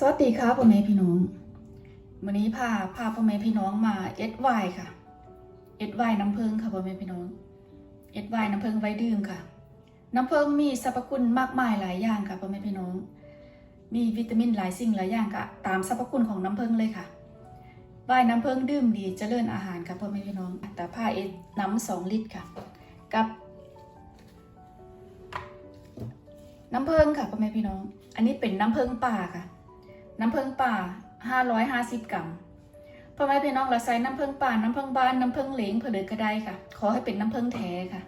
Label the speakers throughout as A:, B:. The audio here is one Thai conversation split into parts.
A: สวัสดีค่ะพ่อแม่พี่น้องวันนี้พาพาพ่อแม่พี่น้องมาเอ็ดไวน์ค่ะเอ็ดไวน์น้ำผึ้งค่ะพ่อแม่พี่น้องเอ็ดไวน์น้ำผึ้งไว้ดื่มค่ะ น้ำผึ้งมีสรรพคุณมากมายหลายอย่างค่ะพ่อแม่พี่น้อง มีวิตามินหลายสิ่งหลายอย่างค่ะตามสรรพคุณของน้ำผึ้งเลยค่ะไวน์น้ำผึ้งดื่มดีเจริญอาหารค่ะพ่อแม่พี่น้องแต่ผ้าเอ็ดน้ำสองลิตรค่ะ กับ น้ำผึ้งค่ะพ่อแม่พี่น้อง อันนี้เป็นน้ำผึ้งป่าค่ะ น้ำผึ้งป่า 550 กรัมพ่อแม่พี่น้องเราใส่น้ำผึ้งป่า น้ำผึ้งบ้าน น้ำผึ้งเหลงเผือก็ได้ค่ะ ขอให้เป็นน้ำผึ้งแท้ค่ะ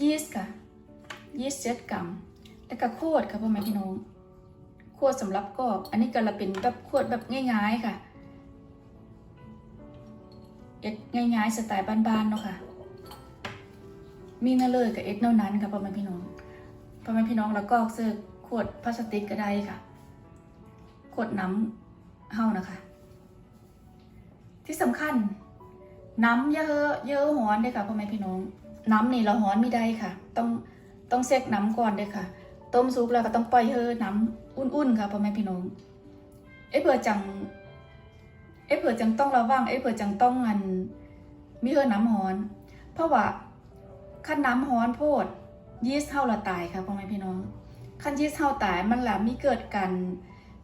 A: ยีสต์ค่ะ ยีสต์เจ็ดกรัม แล้วก็โคดค่ะพ่อแม่พี่น้องโคดสำหรับกอกอันนี้ก็ละเป็นแบบโคดแบบง่ายๆค่ะเอ็ดง่ายๆสไตล์บ้านๆเนาะค่ะ มีนั่นเลยกับเอ็ดเท่านั้นค่ะพ่อแม่พี่น้องพ่อแม่พี่น้องแล้วก็ซื้อ ขวดพลาสติกก็ได้ค่ะขวดน้ำเฮานะคะ ที่สำคัญ น้ำเยอะเยอะฮ้อนด้อค่ะพ่อแม่พี่น้อง น้ำนี่เราฮ้อนไม่ได้ค่ะ ต้องต้องเซ็กน้ำก่อนเด้ค่ะ ต้มซุปแล้วก็ต้องปล่อยเฮอน้ำอุ่นๆค่ะพ่อแม่พี่น้องเอ้เผื่อจังเอ้เผื่อจังต้องระวังเอ้เผื่อจังต้องอันมีเฮอน้ำฮ้อน เพราะว่าขั้นน้ำฮ้อนโพดยีสต์เฮาละตายค่ะพ่อแม่พี่น้อง คันยีสต์เฮาตายมันละมีเกิดการ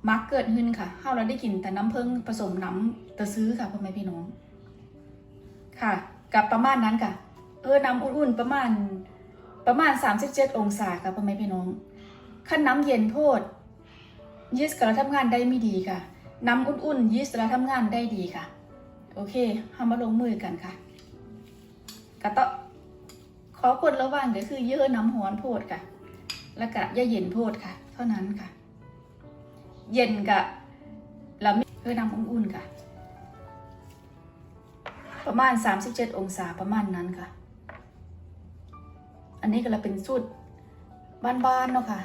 A: มักเกิดขึ้นค่ะเฮาเราได้กินแต่น้ำผึ้งผสมน้ำตะซื้อค่ะพ่อแม่พี่น้อง ค่ะ กับประมาณนั้นค่ะ เออน้ำอุ่นๆประมาณประมาณ 37 องศาค่ะพ่อแม่พี่น้องคันน้ำเย็นโพดยีสต์ก็เราทำงานได้ไม่ดีค่ะ น้ำอุ่นๆยีสต์เราทำงานได้ดีค่ะ โอเคเฮามาลงมือกันค่ะกะต้อขอคนระวังก็คือเยื่อน้ำร้อนโพดค่ะ แล้วก็ย่าเย็นโพดค่ะ เท่านั้นค่ะ เย็นกะแล้วมีเพื่อน้ำอุ่นๆค่ะ ประมาณ 37 องศาประมาณนั้นค่ะ อันนี้ก็เราเป็นสูตรบ้านๆเนาะค่ะ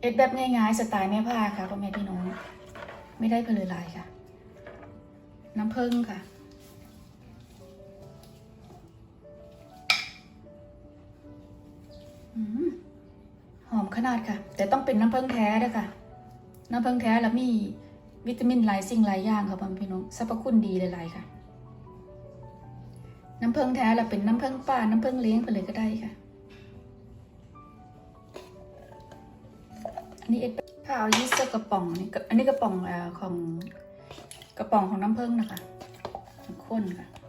A: เอ็ดแบบง่ายๆสไตล์แม่ผ้าค่ะพ่อแม่พี่น้อง ไม่ได้เพลือลายค่ะ น้ำผึ้งค่ะ ขนาดค่ะ แต่ต้องเป็นน้ำผึ้งแท้ด้วยค่ะ น้ำผึ้งแท้แล้วมีวิตามินหลายสิ่งหลายอย่างค่ะพี่น้องสรรพคุณดีหลายๆค่ะ น้ำผึ้งแท้แล้วเป็นน้ำผึ้งป่าน้ำผึ้งเลี้ยงไปเลยก็ได้ค่ะอันนี้เอ็ดข้าวยี่สิบกระป๋องนี่อันนี้กระป๋องอของกระป๋องของน้ำผึ้งนะคะข้นค่ะ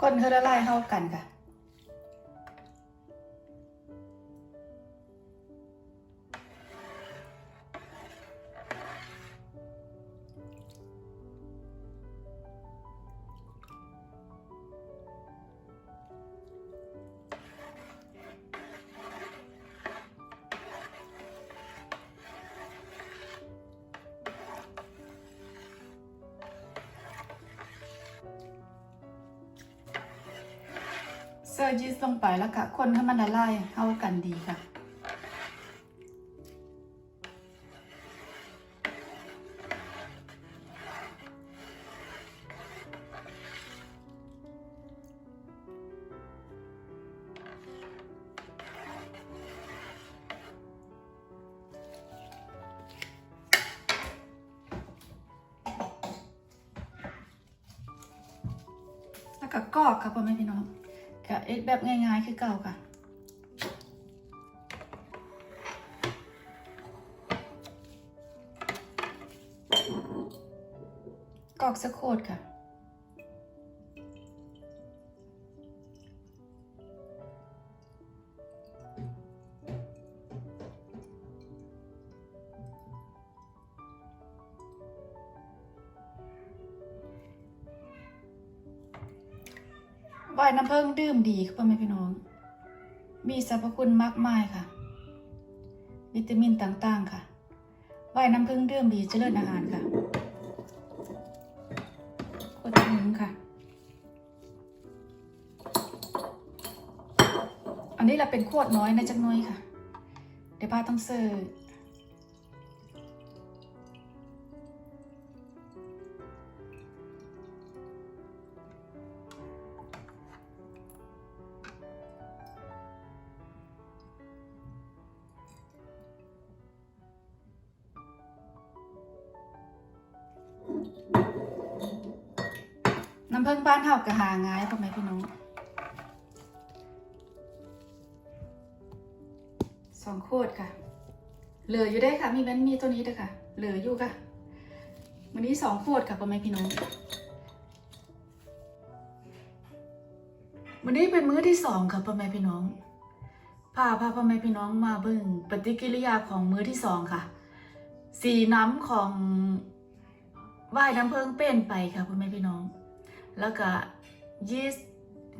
A: คนเธอละลายเข้ากันค่ะ ซอร์ยีสลงไปแล้วค่ะ คนให้มันละลายเข้ากันดีค่ะ แล้วก็กอกค่ะพ่อแม่พี่น้อง เอ็ดแบบง่ายๆคือเก่าค่ะกรอกสะโคดค่ะ น้ำเพิ่งดื่มดีค่ะพ่อแม่พี่น้อง มีสรรพคุณมากมายค่ะ วิตามินต่างๆค่ะว่ายน้ำผึ้งดื่มดีเจริญอาหารค่ะโคตรถึงค่ะ อันนี้เราเป็นขวดน้อยนะจักน้อยค่ะ เดี๋ยวป้าต้องเสิร์ ฟน้ำผึ้งบ้านเฮากะหาง่ายพ่อแม่พี่น้องสองขวดค่ะ เหลืออยู่ได้ค่ะ มีแบนมีตัวนี้ด้วยค่ะ เหลืออยู่ค่ะ วันนี้สองขวดค่ะพ่อแม่พี่น้องวันนี้เป็นมื้อที่สองค่ะพ่อแม่พี่น้องพาพาพ่อแม่พี่น้องมาเบิ่งปฏิกิริยาของมื้อที่สองค่ะ สีน้ำของว่ายน้ำเพิงเป็นไปค่ะพ่อแม่พี่น้อง แล้วก็ยีสต์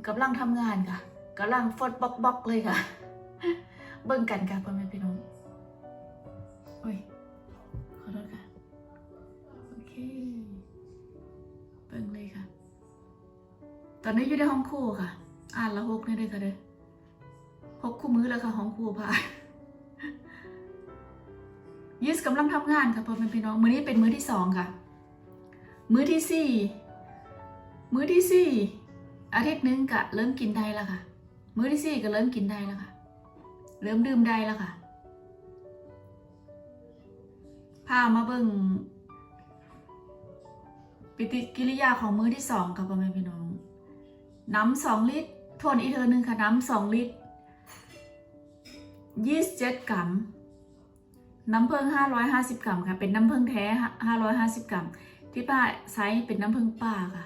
A: กำลังทำงานค่ะกำลังฟดบล็อกบล็อกเลยค่ะ เบิ่งกันค่ะพ่อแม่พี่น้องโอ้ยขอโทษค่ะ โอเค เบิ่งเลยค่ะ ตอนนี้อยู่ในห้องครูค่ะ อ่านละหกนี่เลยค่ะเด้อหกคู่มือแล้วค่ะห้องครูพายิสกำลังทำงานค่ะพ่อแม่พี่น้อง มื้อนี้เป็นมื้อที่สองค่ะ มื้อที่สี่ มื้อที่สี่อาทิตย์หนึงกะเริ่มกินได้แล้วค่ะ มื้อที่สี่ก็เริ่มกินได้แล้วค่ะ เริ่มดื่มได้แล้วค่ะพามาเบิ่งปฏิกิริยาของมื้อที่สองค่ะพ่อแม่พี่น้อง น้ำสองลิตร ทวนอีกเทอหนึ่งค่ะ น้ำสองลิตรยี่สิบเจ็ดกรัม น้ำผึ้งห้าร้อยห้าสิบกรัมค่ะ เป็นน้ำผึ้งแท้ห้าร้อยห้าสิบกรัม ที่ป้าใช้เป็นน้ำผึ้งป่าค่ะ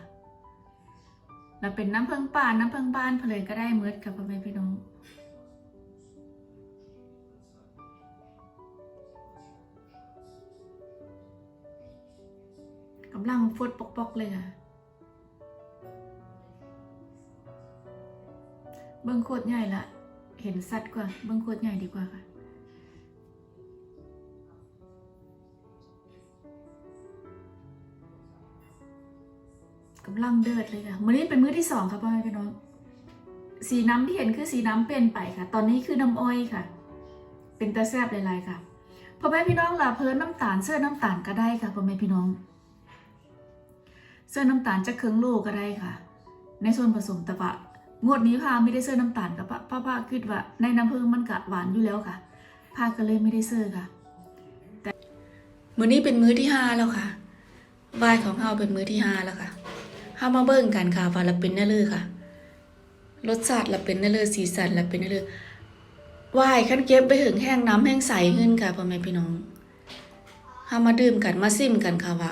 A: แล้วเป็นน้ำผึ้งป่าน้ำผึ้งบ้านเพลินก็ได้เมืดกับพ่อแม่พี่น้องกำลังฟดปอกๆเลยค่ะเบิ้งโคตรใหญ่ละเห็นสัตว์กว่าเบิ้งโคตรใหญ่ดีกว่าค่ะ กำลังเดือดเลยค่ะมื้อนี้เป็นมื้อที่สองค่ะพ่อแม่พี่น้องสีน้ำที่เห็นคือสีน้ำเป็นไปค่ะ ตอนนี้คือน้ำอ้อยค่ะ เป็นตาแซบหลายๆค่ะพ่อแม่พี่น้องล่ะเพิ่นน้ำตาลเสื้อน้ำตาลก็ได้ค่ะพ่อแม่พี่น้อง เสื้อน้ำตาลจะเคืองโลก็ได้ค่ะ ในส่วนผสมแต่ว่างวดนี้พาไม่ได้เสื้อน้ำตาลกับป้าป้าปาคิดว่า ในน้ำผึ้งมันกะหวานอยู่แล้วค่ะพาก็เลยไม่ได้เสื้อค่ะ แต่มื้อนี้เป็นมื้อที่ห้าแล้วค่ะบ่ายของเฮาเป็นมื้อที่ห้าแล้วค่ะ ห้ามาเบิ่งกันค่ะว่าเราเป็นแน่เลยค่ะ รสชาติเราเป็นแน่เลยสีสันเราเป็นแน่เลยว่ายขั้นเก็บไปถึงแห้งน้ำแห้งใสขึ้นค่ะพ่อแม่พี่น้องห้ามาดื่มกันมาซิมกันค่ะว่า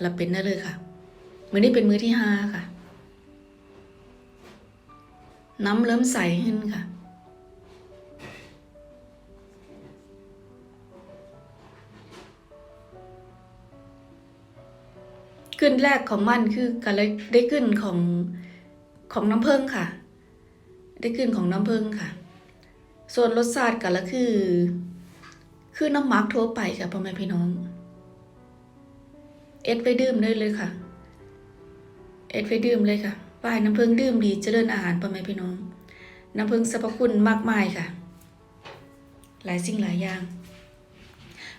A: เราเป็นแน่เลยค่ะมื้อนี้เป็นมื้อที่ห้าค่ะ น้ำเริ่มใสขึ้นค่ะ ขึ้นแรกของมันคือการได้ขึ้นของของน้ำผึ้งค่ะ ได้ขึ้นของน้ำผึ้งค่ะ ส่วนรสชาติกันละคือ คือน้ำมักทั่วไปค่ะพ่อแม่พี่น้อง เอ็ดไปดื่มได้เลยค่ะ เอ็ดไปดื่มเลยค่ะป้ายน้ำผึ้งดื่มดีเจริญอาหารพ่อแม่พี่น้อง น้ำผึ้งสรรพคุณมากมายค่ะ หลายสิ่งหลายอย่าง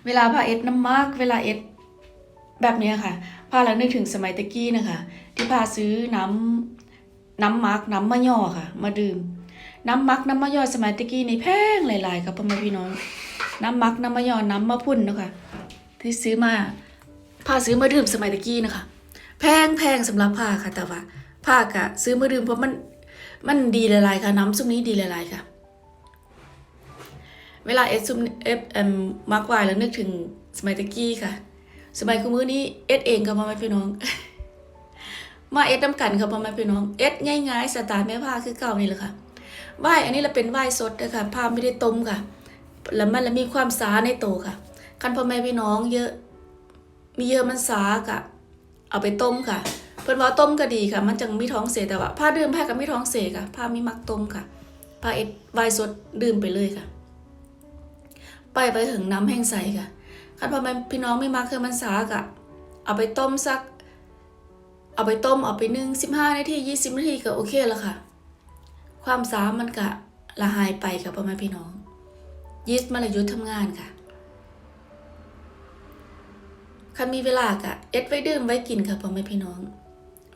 A: เวลาพาเอ็ดน้ำมากเวลาเอ็ดแบบนี้ค่ะ พาแล้วนึกถึงสมัยตะกี้นะคะ ที่พาซื้อน้ำน้ำมักน้ำมะย่อค่ะ มาดื่ม น้ำมักน้ำมะย่อสมัยตะกี้นี่แพงหลายๆครับพ่อแม่พี่น้อง น้ำมักน้ำมะย่อน้ำมะพุ่นนะคะที่ซื้อมาพาซื้อมาดื่มสมัยตะกี้นะคะ แพงแพงสำหรับผ้าค่ะ แต่ว่าผ้ากะซื้อมาดื่มเพราะมันมันดีหลายๆค่ะ น้ำซุปนี้ดีหลายๆค่ะ เวลาเอสซุมเอฟเอ็มมักไวายแล้วนึกถึงสมัยตะกี้ค่ะ สมัยคุมือนี้เอสเองกับพ่อแม่พี่น้อง มาเอสน้ำกันกับพ่อแม่พี่น้อง เอสง่ายๆสไตล์แม่ผ้าคือเก่านี่แหละค่ะไหวอันนี้เราเป็นไหวสดนะคะผ้าไม่ได้ต้มค่ะ แล้วมันแล้วมีความสาในโตค่ะคันพ่อแม่พี่น้องเยอะ มีเยอะมันสากะ เอาไปต้มค่ะ เพิ่นว่าต้มก็ดีค่ะ มันจังมีท้องเสียแต่ว่าผ้าดื่มผ้าก็มีท้องเสียค่ะ ผ้ามีมักต้มค่ะ ผ้าเอ็ดไวสดดื่มไปเลยค่ะ ไปไปถึงน้ำแห้งใสค่ะ คันพอมันพี่น้องไม่มักคือมันสากะเอาไปต้มสัก เอาไปต้มเอาไปนึ่งสิบห้านาทียี่สิบนาทีก็โอเคแล้วค่ะ ความสามันกะละหายไปค่ะพ่อแม่พี่น้องยีสต์มันเลยหยุดทำงานค่ะคันมีเวลากะเอ็ดไว้ดื่มไว้กินค่ะพ่อแม่พี่น้อง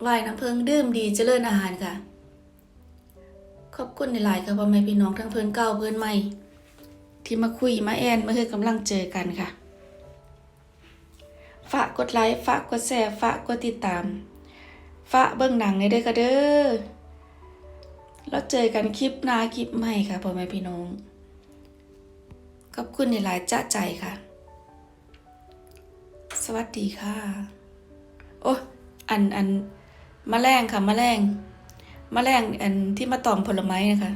A: วายน้ำเพิงดื่มดีเจริญอาหารค่ะ ขอบคุณในหลายค่ะพ่อแม่พี่น้องทั้งเพิ่นเก่าเพิ่นใหม่ ที่มาคุยมาแอนมาคือกำลังเจอกันค่ะ ฝากกดไลค์ฝากกดแชร์ฝากกดติดตาม ฝากเบิ่งหนังในเด้อค่ะเด้อแล้วเจอกันคลิปหน้าคลิปใหม่ค่ะพ่อแม่พี่น้อง ขอบคุณในหลายจ้าใจค่ะ สวัสดีค่ะ โอ้อันอันมแมลงค่ะมแมลงมแมลงอันที่มาตอมผลไม้นะคะ